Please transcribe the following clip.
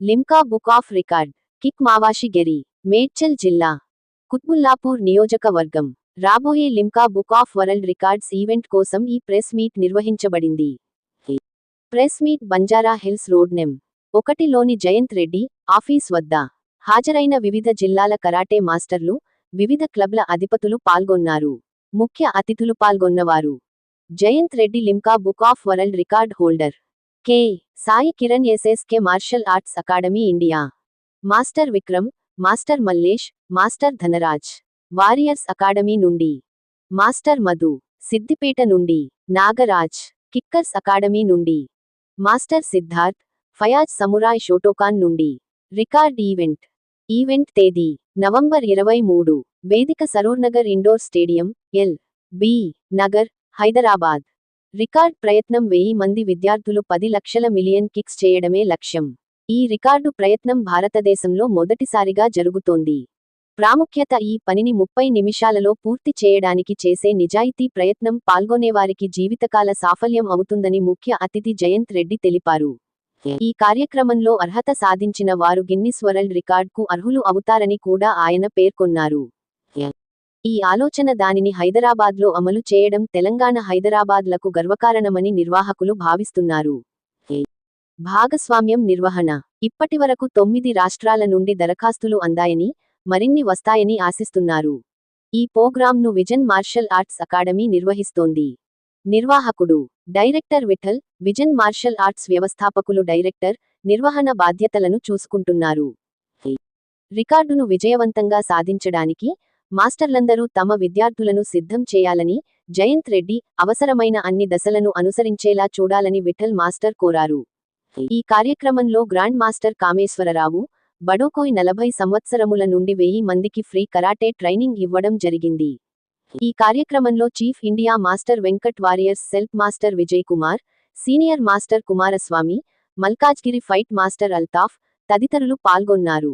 Limca book of record kick mawashi geri Medchal జిల్లా కుత్బుల్లాపూర్ నియోజకవర్గం. రాబోయే Limca book of world records event కోసం ఈ press meet నిర్వహించబడింది. Press meet Banjara Hills road నెం. ఒకటిలోని Jayanth Reddy office వద్ద. హాజరైన వివిధ జిల్లాల కరాటే మాస్టర్లు వివిధ క్లబ్ల అధిపతులు పాల్గొన్నారు. ముఖ్య అతిథులు పాల్గొన్నవారు. Jayanth Reddy Limca book of world record holder. K. Sai Kiran SSK martial arts academy India. Master Vikram master Mallesh master Dhanaraj. Warriors academy నుండి. మాస్టర్ మధు సిద్దిపేట నుండి. నాగరాజ్ కిక్కర్స్ అకాడమీ నుండి. Master Siddharth Fayaz samurai Shotokan నుండి. Record event. Event తేదీ November ఇరవై మూడు. వేదిక Saroornagar indoor stadium L. B. Nagar Hyderabad. Record ప్రయత్నం వెయ్యి మంది విద్యార్థులు పది లక్షల మిలియన్ కిక్స్ చేయడమే లక్ష్యం. ఈ రికార్డు ప్రయత్నం భారతదేశంలో మొదటిసారిగా జరుగుతోంది. ప్రాముఖ్యత ఈ పనిని ముప్పై నిమిషాలలో పూర్తి చేయడానికి చేసే నిజాయితీ ప్రయత్నం పాల్గొనేవారికి జీవితకాల సాఫల్యం అవుతుందని ముఖ్య అతిథి జయంత్ రెడ్డి తెలిపారు. ఈ కార్యక్రమంలో అర్హత సాధించిన వారు గిన్నిస్ వరల్డ్ రికార్డ్కు అర్హులు అవుతారని కూడా ఆయన పేర్కొన్నారు. ఈ ఆలోచన దానిని హైదరాబాద్లో అమలు చేయడం తెలంగాణ హైదరాబాద్లకు గర్వకారణమని నిర్వాహకులు భావిస్తున్నారు. భాగస్వామ్యం నిర్వహణ. ఇప్పటివరకు తొమ్మిది రాష్ట్రాల నుండి దరఖాస్తులు అందాయని మరిన్ని వస్తాయని ఆశిస్తున్నారు. ఈ ప్రోగ్రాంను విజన్ మార్షల్ ఆర్ట్స్ అకాడమీ నిర్వహిస్తోంది. నిర్వాహకుడు. Director Vittal vision martial arts వ్యవస్థాపకులు డైరెక్టర్ నిర్వహణ బాధ్యతలను చూసుకుంటున్నారు. రికార్డును విజయవంతంగా సాధించడానికి మాస్టర్లందరూ తమ విద్యార్థులను సిద్ధం చేయాలని జయంత్ రెడ్డి అవసరమైన అన్ని దశలను అనుసరించేలా చూడాలని విఠల్ మాస్టర్ కోరారు. ఈ కార్యక్రమంలో గ్రాండ్ మాస్టర్ కామేశ్వరరావు బడోకోయ్ నలభై సంవత్సరముల నుండి వెయ్యి మందికి ఫ్రీ కరాటే ట్రైనింగ్ ఇవ్వడం జరిగింది. ఈ కార్యక్రమంలో chief India master Venkat warriors self master Vijay Kumar senior master Kumaraswamy Malkajgiri fight master Altaf తదితరులు పాల్గొన్నారు.